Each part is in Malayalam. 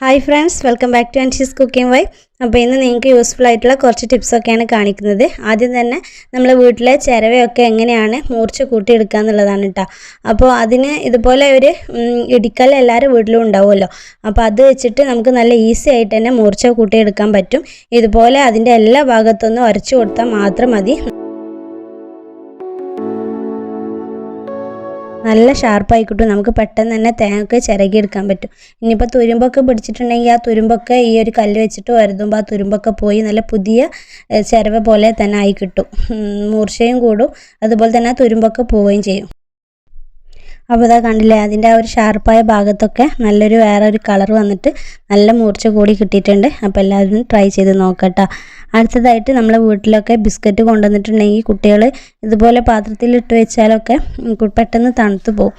Hi friends welcome back to Anshi's cooking Y അപ്പോൾ ഇന്ന് നിങ്ങൾക്ക് യൂസ്ഫുൾ ആയിട്ടുള്ള കുറച്ച് ടിപ്സൊക്കെയാണ് കാണിക്കുന്നത്. ആദ്യം തന്നെ നമ്മൾ വീട്ടിലെ ചിരവയൊക്കെ എങ്ങനെയാണ് മൂർച്ച കൂട്ടിയെടുക്കുക എന്നുള്ളതാണ് കേട്ടോ അപ്പോൾ അതിന് ഇതുപോലെ ഒരു ഇടിക്കൽ എല്ലാവരും വീട്ടിലും ഉണ്ടാവുമല്ലോ. അപ്പോൾ അത് വെച്ചിട്ട് നമുക്ക് നല്ല ഈസി ആയിട്ട് തന്നെ മൂർച്ച കൂട്ടിയെടുക്കാൻ പറ്റും. ഇതുപോലെ അതിന്റെ എല്ലാ ഭാഗത്തൊന്നും ഉരച്ചു കൊടുത്താൽ മാത്രം മതി. നല്ല ഷാർപ്പായി കിട്ടും നമുക്ക് പെട്ടെന്ന് തന്നെ തേങ്ങയൊക്കെ ചിരകിയെടുക്കാൻ പറ്റും. ഇനിയിപ്പോൾ തുരുമ്പൊക്കെ പിടിച്ചിട്ടുണ്ടെങ്കിൽ ആ തുരുമ്പൊക്കെ ഈ ഒരു കല്ല് വെച്ചിട്ട് വരുതുമ്പോൾ ആ തുരുമ്പൊക്കെ പോയി നല്ല പുതിയ ചിരവ പോലെ തന്നെ ആയി കിട്ടും. മൂർച്ചയും കൂടും. അതുപോലെ തന്നെ ആ തുരുമ്പൊക്കെ പോവുകയും ചെയ്യും. അപ്പോൾ ഇതാ കണ്ടില്ലേ അതിന്റെ ആ ഒരു ഷാർപ്പായ ഭാഗത്തൊക്കെ നല്ലൊരു വേറെ ഒരു കളർ വന്നിട്ട് നല്ല മൂർച്ച കൂടി കിട്ടിയിട്ടുണ്ട്. അപ്പോൾ എല്ലാവരും ട്രൈ ചെയ്ത് നോക്കട്ടോ. അടുത്തതായിട്ട് നമ്മളെ വീട്ടിലൊക്കെ ബിസ്ക്കറ്റ് കൊണ്ടുവന്നിട്ടുണ്ടെങ്കിൽ കുട്ടികൾ ഇതുപോലെ പാത്രത്തിൽ ഇട്ട് വെച്ചാലൊക്കെ പെട്ടെന്ന് തണുത്തു പോകും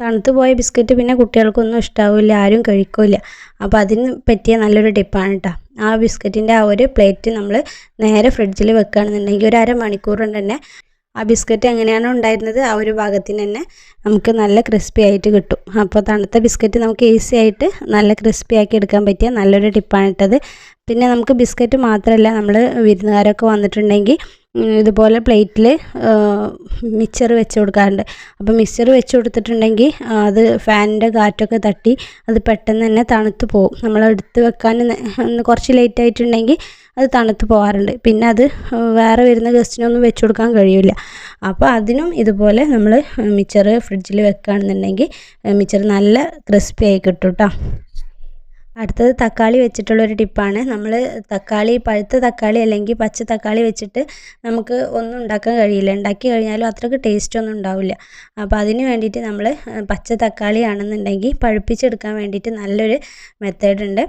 തണുത്തു പോയ ബിസ്ക്കറ്റ് പിന്നെ കുട്ടികൾക്കൊന്നും ഇഷ്ടാവില്ല ആരും കഴിക്കില്ല. അപ്പോൾ അതിന് പറ്റിയ നല്ലൊരു ടിപ്പാണ് കേട്ടോ. ആ ബിസ്ക്കറ്റിന്റെ ആ ഒരു പ്ലേറ്റ് നമ്മൾ നേരെ ഫ്രിഡ്ജിൽ വെക്കുകയാണെന്നുണ്ടെങ്കിൽ ഒരു അരമണിക്കൂർ കൊണ്ട് തന്നെ ആ ബിസ്ക്കറ്റ് എങ്ങനെയാണോ ഉണ്ടായിരുന്നത് ആ ഒരു ഭാഗത്തിന് തന്നെ നമുക്ക് നല്ല ക്രിസ്പി ആയിട്ട് കിട്ടും. അപ്പോൾ തണുത്ത ബിസ്ക്കറ്റ് നമുക്ക് ഈസി ആയിട്ട് നല്ല ക്രിസ്പി ആക്കി എടുക്കാൻ പറ്റിയ നല്ലൊരു ടിപ്പാണ് ഇട്ടത്. പിന്നെ നമുക്ക് ബിസ്ക്കറ്റ് മാത്രമല്ല നമ്മൾ വിരുന്നുകാരൊക്കെ വന്നിട്ടുണ്ടെങ്കിൽ ഇതുപോലെ പ്ലേറ്റിൽ മിക്സർ വെച്ച് കൊടുക്കാറുണ്ട്. അപ്പോൾ മിക്സർ വെച്ച് കൊടുത്തിട്ടുണ്ടെങ്കിൽ അത് ഫാനിന്റെ കാറ്റൊക്കെ തട്ടി അത് പെട്ടെന്ന് തന്നെ തണുത്ത് പോകും നമ്മൾ എടുത്ത് വെക്കാൻ കുറച്ച് ലേറ്റ് ആയിട്ടുണ്ടെങ്കിൽ അത് തണുത്ത് പോകാറുണ്ട്. പിന്നെ അത് വേറെ വരുന്ന ഗസ്റ്റിനൊന്നും വെച്ച് കൊടുക്കാൻ കഴിയില്ല അപ്പോൾ അതിനും ഇതുപോലെ നമ്മൾ മിച്ചർ ഫ്രിഡ്ജിൽ വെക്കുകയാണെന്നുണ്ടെങ്കിൽ മിച്ചർ നല്ല ക്രിസ്പി ആയി കിട്ടും കേട്ടോ അടുത്തത് തക്കാളി വെച്ചിട്ടുള്ള ഒരു ടിപ്പാണ്. നമ്മൾ തക്കാളി പഴുത്ത തക്കാളി അല്ലെങ്കിൽ പച്ച തക്കാളി വെച്ചിട്ട് നമുക്ക് ഒന്നും ഉണ്ടാക്കാൻ കഴിയില്ല. ഉണ്ടാക്കി കഴിഞ്ഞാലും അത്രയ്ക്ക് ടേസ്റ്റ് ഒന്നും ഉണ്ടാവില്ല. അപ്പോൾ അതിന് വേണ്ടിയിട്ട് നമ്മൾ പച്ച തക്കാളി ആണെന്നുണ്ടെങ്കിൽ പഴുപ്പിച്ചെടുക്കാൻ വേണ്ടിയിട്ട് നല്ലൊരു മെത്തേഡ് ഉണ്ട്.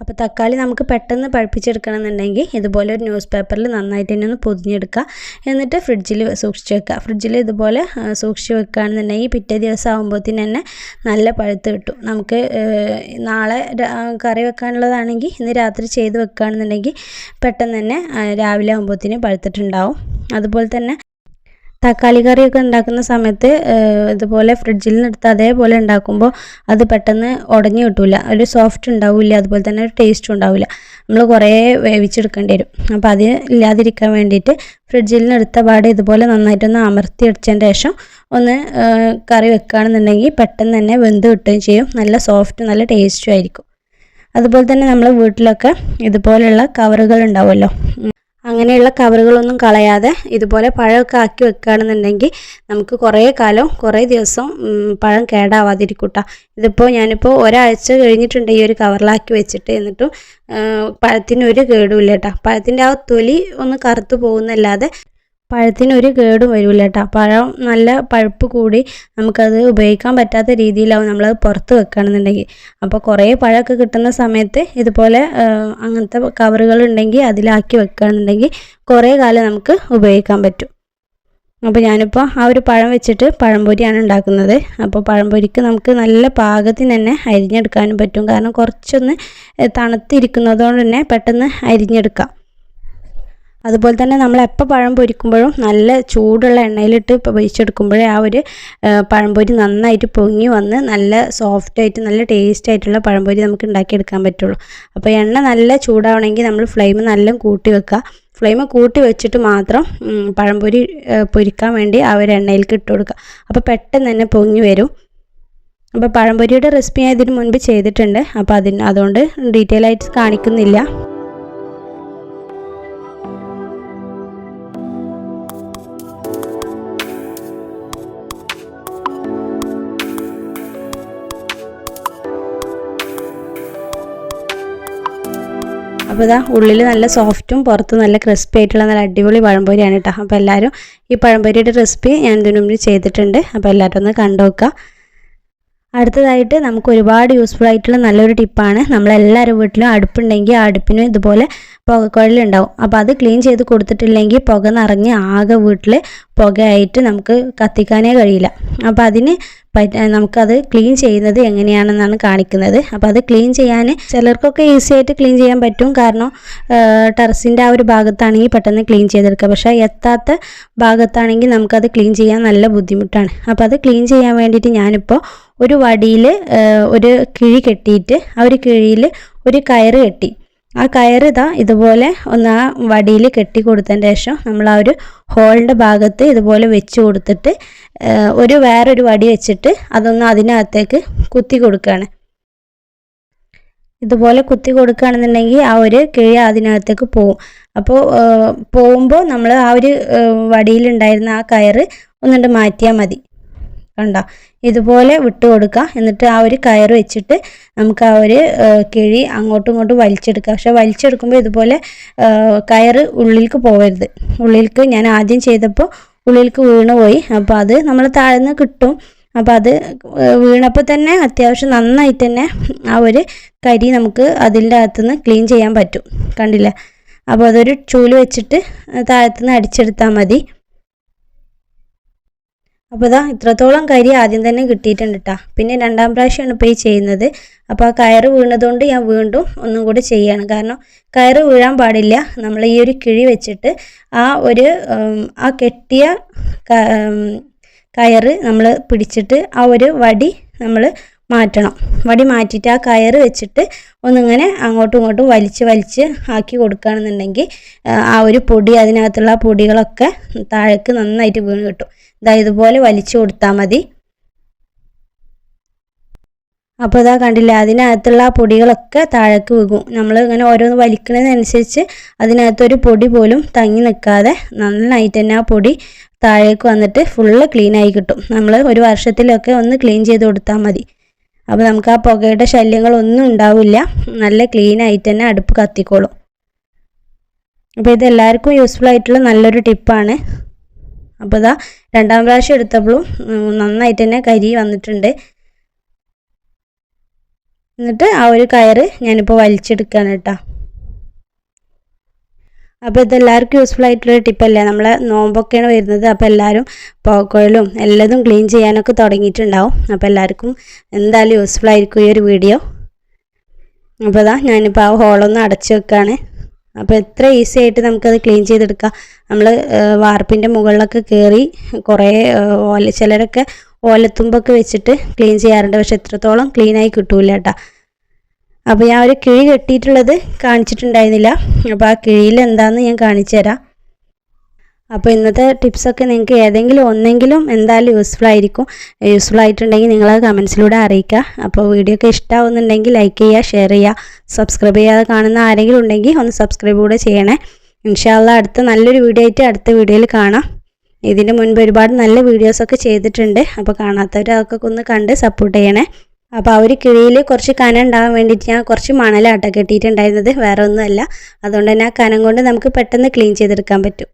അപ്പോൾ തക്കാളി നമുക്ക് പെട്ടെന്ന് പഴുപ്പിച്ചെടുക്കണമെന്നുണ്ടെങ്കിൽ ഇതുപോലെ ഒരു ന്യൂസ് പേപ്പറിൽ നന്നായിട്ട് തന്നെ ഒന്ന് പൊതിഞ്ഞെടുക്കുക. എന്നിട്ട് ഫ്രിഡ്ജിൽ സൂക്ഷിച്ച് വെക്കുക. ഫ്രിഡ്ജിൽ ഇതുപോലെ സൂക്ഷിച്ച് വെക്കുകയാണെന്നുണ്ടെങ്കിൽ പിറ്റേ ദിവസം ആകുമ്പോഴത്തേന് തന്നെ നല്ല പഴുത്ത് കിട്ടും. നമുക്ക് നാളെ കറി വെക്കാനുള്ളതാണെങ്കിൽ ഇന്ന് രാത്രി ചെയ്ത് വെക്കുകയാണെന്നുണ്ടെങ്കിൽ പെട്ടെന്ന് തന്നെ രാവിലെ ആകുമ്പോഴത്തേന് പഴുത്തിട്ടുണ്ടാവും. അതുപോലെ തന്നെ തക്കാളി കറിയൊക്കെ ഉണ്ടാക്കുന്ന സമയത്ത് ഇതുപോലെ ഫ്രിഡ്ജിൽ നിന്ന് എടുത്ത് അതേപോലെ ഉണ്ടാക്കുമ്പോൾ അത് പെട്ടെന്ന് ഉടഞ്ഞു കിട്ടില്ല ഒരു സോഫ്റ്റ് ഉണ്ടാവില്ല അതുപോലെ തന്നെ ഒരു ടേസ്റ്റും ഉണ്ടാവില്ല നമ്മൾ കുറേ വേവിച്ചെടുക്കേണ്ടി വരും. അപ്പോൾ അത് ഇല്ലാതിരിക്കാൻ വേണ്ടിയിട്ട് ഫ്രിഡ്ജിൽ നിന്ന് എടുത്ത പാട് ഇതുപോലെ നന്നായിട്ടൊന്ന് അമർത്തി അടിച്ചതിന് ശേഷം ഒന്ന് കറി വെക്കുകയാണെന്നുണ്ടെങ്കിൽ പെട്ടെന്ന് തന്നെ വെന്ത് കിട്ടുകയും ചെയ്യും. നല്ല സോഫ്റ്റ് നല്ല ടേസ്റ്റും ആയിരിക്കും. അതുപോലെ തന്നെ നമ്മൾ വീട്ടിലൊക്കെ ഇതുപോലെയുള്ള കവറുകൾ ഉണ്ടാവുമല്ലോ. അങ്ങനെയുള്ള കവറുകളൊന്നും കളയാതെ ഇതുപോലെ പഴമൊക്കെ ആക്കി വെക്കുകയാണെന്നുണ്ടെങ്കിൽ നമുക്ക് കുറേ കാലം കുറേ ദിവസം പഴം കേടാവാതിരിക്കൂട്ട. ഇതിപ്പോൾ ഞാനിപ്പോൾ ഒരാഴ്ച കഴിഞ്ഞിട്ടുണ്ട് ഈ ഒരു കവറിലാക്കി വെച്ചിട്ട്. എന്നിട്ടും പഴത്തിന് ഒരു കേടുമില്ല കേട്ടോ. പഴത്തിന്റെ ആ തൊലി ഒന്ന് കറുത്തു പോകുന്നല്ലാതെ പഴത്തിന് ഒരു കേടും വരില്ല കേട്ടോ പഴം നല്ല പഴുപ്പ് കൂടി നമുക്കത് ഉപയോഗിക്കാൻ പറ്റാത്ത രീതിയിലാവും നമ്മളത് പുറത്ത് വെക്കുകയാണെന്നുണ്ടെങ്കിൽ അപ്പോൾ കുറേ പഴമൊക്കെ കിട്ടുന്ന സമയത്ത് ഇതുപോലെ അങ്ങനത്തെ കവറുകൾ ഉണ്ടെങ്കിൽ അതിലാക്കി വെക്കുകയാണെന്നുണ്ടെങ്കിൽ കുറേ കാലം നമുക്ക് ഉപയോഗിക്കാൻ പറ്റും. അപ്പോൾ ഞാനിപ്പോൾ ആ ഒരു പഴം വെച്ചിട്ട് പഴംപൊരിയാണ് ഉണ്ടാക്കുന്നത്. അപ്പോൾ പഴംപൊരിക്ക് നമുക്ക് നല്ല പാകത്തിന് തന്നെ അരിഞ്ഞെടുക്കാനും പറ്റും. കാരണം കുറച്ചൊന്ന് തണുത്തിരിക്കുന്നതുകൊണ്ട് തന്നെ പെട്ടെന്ന് അരിഞ്ഞെടുക്കാം. അതുപോലെ തന്നെ നമ്മൾ എപ്പോൾ പഴം പൊരിക്കുമ്പോഴും നല്ല ചൂടുള്ള എണ്ണയിലിട്ട് പൊരിച്ചെടുക്കുമ്പോഴേ ആ ഒരു പഴംപൊരി നന്നായിട്ട് പൊങ്ങി വന്ന് നല്ല സോഫ്റ്റായിട്ട് നല്ല ടേസ്റ്റ് ആയിട്ടുള്ള പഴംപൊരി നമുക്ക് ഉണ്ടാക്കിയെടുക്കാൻ പറ്റുള്ളൂ. അപ്പോൾ എണ്ണ നല്ല ചൂടാവണമെങ്കിൽ നമ്മൾ ഫ്ലെയിം നല്ല കൂട്ടി വെക്കുക. ഫ്ലെയിം കൂട്ടി വെച്ചിട്ട് മാത്രം പഴംപൊരി പൊരിക്കാൻ വേണ്ടി ആ ഒരു എണ്ണയിലേക്ക് ഇട്ട് കൊടുക്കുക. അപ്പോൾ പെട്ടെന്ന് തന്നെ പൊങ്ങി വരും. അപ്പോൾ പഴംപൊരിയുടെ റെസിപ്പി ഞാൻ ഇതിന് മുൻപ് ചെയ്തിട്ടുണ്ട്. അപ്പോൾ അതിന് അതുകൊണ്ട് ഡീറ്റെയിൽ ആയിട്ട് കാണിക്കുന്നില്ല. അപ്പോൾ ഇതാ ഉള്ളിൽ നല്ല സോഫ്റ്റും പുറത്ത് നല്ല ക്രിസ്പി ആയിട്ടുള്ള നല്ല അടിപൊളി പഴംപൊരിയാണ് കേട്ടോ അപ്പോൾ എല്ലാവരും ഈ പഴംപൊരിയുടെ റെസിപ്പി ഞാൻ ഇതിനു മുമ്പ് ചെയ്തിട്ടുണ്ട്. അപ്പോൾ എല്ലാവരും ഒന്ന് കണ്ടു നോക്കുക അടുത്തതായിട്ട് നമുക്ക് ഒരുപാട് യൂസ്ഫുൾ ആയിട്ടുള്ള നല്ലൊരു ടിപ്പാണ് നമ്മളെല്ലാവരും വീട്ടിലും അടുപ്പുണ്ടെങ്കിൽ ആ അടുപ്പിന് ഇതുപോലെ പുകക്കുഴലുണ്ടാവും. അപ്പോൾ അത് ക്ലീൻ ചെയ്ത് കൊടുത്തിട്ടില്ലെങ്കിൽ പുക നിറഞ്ഞ് ആകെ വീട്ടിൽ പുകയായിട്ട് നമുക്ക് കത്തിക്കാനേ കഴിയില്ല. അപ്പോൾ അതിന് നമുക്കത് ക്ലീൻ ചെയ്യുന്നത് എങ്ങനെയാണെന്നാണ് കാണിക്കുന്നത്. അപ്പോൾ അത് ക്ലീൻ ചെയ്യാൻ ചിലർക്കൊക്കെ ഈസി ആയിട്ട് ക്ലീൻ ചെയ്യാൻ പറ്റും. കാരണം ടെറസിന്റെ ആ ഒരു ഭാഗത്താണെങ്കിൽ പെട്ടെന്ന് ക്ലീൻ ചെയ്തെടുക്കുക പക്ഷേ എത്താത്ത ഭാഗത്താണെങ്കിൽ നമുക്കത് ക്ലീൻ ചെയ്യാൻ നല്ല ബുദ്ധിമുട്ടാണ്. അപ്പോൾ അത് ക്ലീൻ ചെയ്യാൻ വേണ്ടിയിട്ട് ഞാനിപ്പോൾ ഒരു വടിയിൽ ഒരു കിഴി കെട്ടിയിട്ട് ആ ഒരു കിഴിയിൽ ഒരു കയറ് കെട്ടി. ആ കയറിതാ ഇതാ ഇതുപോലെ ഒന്ന് ആ വടിയിൽ കെട്ടി കൊടുത്തതിന് ശേഷം നമ്മൾ ആ ഒരു ഹോളിന്റെ ഭാഗത്ത് ഇതുപോലെ വെച്ച് കൊടുത്തിട്ട് ഒരു വേറൊരു വടി വെച്ചിട്ട് അതൊന്ന് അതിനകത്തേക്ക് കുത്തി കൊടുക്കുകയാണ്. ഇതുപോലെ കുത്തി കൊടുക്കുകയാണെന്നുണ്ടെങ്കിൽ ആ ഒരു കിഴി അതിനകത്തേക്ക് പോവും. അപ്പോൾ പോകുമ്പോൾ നമ്മൾ ആ ഒരു വടിയിലുണ്ടായിരുന്ന ആ കയറ് ഒന്നുകൊണ്ട് മാറ്റിയാൽ മതി. കണ്ട? ഇതുപോലെ വിട്ട് കൊടുക്കുക എന്നിട്ട് ആ ഒരു കയർ വെച്ചിട്ട് നമുക്ക് ആ ഒരു കിഴി അങ്ങോട്ടും ഇങ്ങോട്ടും വലിച്ചെടുക്കുക. പക്ഷെ വലിച്ചെടുക്കുമ്പോൾ ഇതുപോലെ കയർ ഉള്ളിലേക്ക് പോകരുത് ഉള്ളിലേക്ക് ഞാൻ ആദ്യം ചെയ്തപ്പോൾ ഉള്ളിലേക്ക് വീണ് പോയി. അപ്പോൾ അത് നമ്മൾ താഴ്ന്ന് കിട്ടും. അപ്പോൾ അത് വീണപ്പോൾ തന്നെ അത്യാവശ്യം നന്നായിട്ട് തന്നെ ആ ഒരു കരി നമുക്ക് അതിന്റെ അകത്തുനിന്ന് ക്ലീൻ ചെയ്യാൻ പറ്റും. കണ്ടില്ല? അപ്പോൾ അതൊരു ചൂൽ വെച്ചിട്ട് താഴത്തുനിന്ന് അടിച്ചെടുത്താൽ മതി. അപ്പോൾ ഇതാ ഇത്രത്തോളം കരി ആദ്യം തന്നെ കിട്ടിയിട്ടുണ്ട് കേട്ടോ പിന്നെ രണ്ടാം പ്രാവശ്യമാണ് ഇപ്പോൾ ഈ ചെയ്യുന്നത്. അപ്പോൾ ആ കയറ് വീണതുകൊണ്ട് ഞാൻ വീണ്ടും ഒന്നും കൂടി ചെയ്യാണ്. കാരണം കയറ് വീഴാൻ പാടില്ല. നമ്മൾ ഈ ഒരു കിഴി വെച്ചിട്ട് ആ ഒരു ആ കെട്ടിയ കയറ് നമ്മൾ പിടിച്ചിട്ട് ആ ഒരു വടി നമ്മൾ മാറ്റണം. വടി മാറ്റിയിട്ട് ആ കയറ് വെച്ചിട്ട് ഒന്നിങ്ങനെ അങ്ങോട്ടും ഇങ്ങോട്ടും വലിച്ച് വലിച്ച് ആക്കി കൊടുക്കുകയാണെന്നുണ്ടെങ്കിൽ ആ, ഒരു പൊടി അതിനകത്തുള്ള പൊടികളൊക്കെ താഴേക്ക് നന്നായിട്ട് വീണ് കിട്ടും. ഇതാ ഇതുപോലെ വലിച്ചു കൊടുത്താൽ മതി. അപ്പോൾ ഇതാ കണ്ടില്ല അതിനകത്തുള്ള ആ പൊടികളൊക്കെ താഴേക്ക് വീകും. നമ്മൾ ഇങ്ങനെ ഓരോന്ന് വലിക്കുന്നതിനനുസരിച്ച് അതിനകത്തൊരു പൊടി പോലും തങ്ങി നിൽക്കാതെ നന്നായിട്ട് തന്നെ ആ പൊടി താഴേക്ക് വന്നിട്ട് ഫുള്ള് ക്ലീനായി കിട്ടും. നമ്മൾ ഒരു വർഷത്തിലൊക്കെ ഒന്ന് ക്ലീൻ ചെയ്ത് കൊടുത്താൽ മതി. അപ്പോൾ നമുക്ക് ആ പുകയുടെ ശല്യങ്ങളൊന്നും ഉണ്ടാവില്ല. നല്ല ക്ലീൻ ആയിട്ട് തന്നെ അടുപ്പ് കത്തിക്കോളും. അപ്പോൾ ഇത് എല്ലാവർക്കും യൂസ്ഫുൾ ആയിട്ടുള്ള നല്ലൊരു ടിപ്പാണ് അപ്പോൾ ഇതാ രണ്ടാം പ്രാവശ്യം എടുത്തപ്പോഴും നന്നായിട്ട് തന്നെ കരി വന്നിട്ടുണ്ട്. എന്നിട്ട് ആ ഒരു കയറ് ഞാനിപ്പോൾ വലിച്ചെടുക്കുകയാണ് കേട്ടോ. അപ്പോൾ ഇതെല്ലാവർക്കും യൂസ്ഫുൾ ആയിട്ടുള്ള ടിപ്പല്ലേ നമ്മളെ നോമ്പൊക്കെയാണ് വരുന്നത്. അപ്പോൾ എല്ലാവരും പോക്കോയിലും എല്ലാതും ക്ലീൻ ചെയ്യാനൊക്കെ തുടങ്ങിയിട്ടുണ്ടാവും. അപ്പോൾ എല്ലാവർക്കും എന്തായാലും യൂസ്ഫുൾ ആയിരിക്കും ഈ ഒരു വീഡിയോ അപ്പോൾ അതാ ഞാനിപ്പോൾ ആ ഹോളൊന്ന് അടച്ചു വെക്കുകയാണ് അപ്പോൾ എത്ര ഈസി ആയിട്ട് നമുക്കത് ക്ലീൻ ചെയ്തെടുക്കാം. നമ്മൾ വാർപ്പിന്റെ മുകളിലൊക്കെ കയറി കുറേ ഓല ചിലരൊക്കെ ഓലത്തുമ്പൊക്കെ വെച്ചിട്ട് ക്ലീൻ ചെയ്യാറുണ്ട്. പക്ഷെ എത്രത്തോളം ക്ലീനായി കിട്ടൂല കേട്ടോ. അപ്പോൾ ഞാൻ ഒരു കിഴി കെട്ടിയിട്ടുള്ളത് കാണിച്ചിട്ടുണ്ടായിരുന്നില്ല. അപ്പോൾ ആ കിഴിയിൽ എന്താണെന്ന് ഞാൻ കാണിച്ചു തരാം. അപ്പോൾ ഇന്നത്തെ ടിപ്സൊക്കെ നിങ്ങൾക്ക് ഏതെങ്കിലും ഒന്നെങ്കിലും എന്തായാലും യൂസ്ഫുൾ ആയിരിക്കും. യൂസ്ഫുൾ ആയിട്ടുണ്ടെങ്കിൽ നിങ്ങൾ കമൻസിലൂടെ അറിയിക്കുക. അപ്പോൾ വീഡിയോ ഒക്കെ ഇഷ്ടമാവുന്നുണ്ടെങ്കിൽ ലൈക്ക് ചെയ്യുക ഷെയർ ചെയ്യുക സബ്സ്ക്രൈബ് ചെയ്യാതെ കാണുന്ന ആരെങ്കിലും ഉണ്ടെങ്കിൽ ഒന്ന് സബ്സ്ക്രൈബ് കൂടെ ചെയ്യണേ. ഇൻഷാല്ല അടുത്ത നല്ലൊരു വീഡിയോ ആയിട്ട് അടുത്ത വീഡിയോയിൽ കാണാം. ഇതിന് മുൻപ് ഒരുപാട് നല്ല വീഡിയോസൊക്കെ ചെയ്തിട്ടുണ്ട്. അപ്പോൾ കാണാത്തവരൊക്കെ ഒന്ന് കണ്ട് സപ്പോർട്ട് ചെയ്യണേ. അപ്പോൾ ആ ഒരു കിഴിയിൽ കുറച്ച് കനം ഉണ്ടാകാൻ വേണ്ടിയിട്ട് ഞാൻ കുറച്ച് മണലാട്ട കെട്ടിയിട്ടുണ്ടായിരുന്നത്. വേറെ ഒന്നുമല്ല അതുകൊണ്ട് തന്നെ ആ കനം കൊണ്ട് നമുക്ക് പെട്ടെന്ന് ക്ലീൻ ചെയ്തെടുക്കാൻ പറ്റും.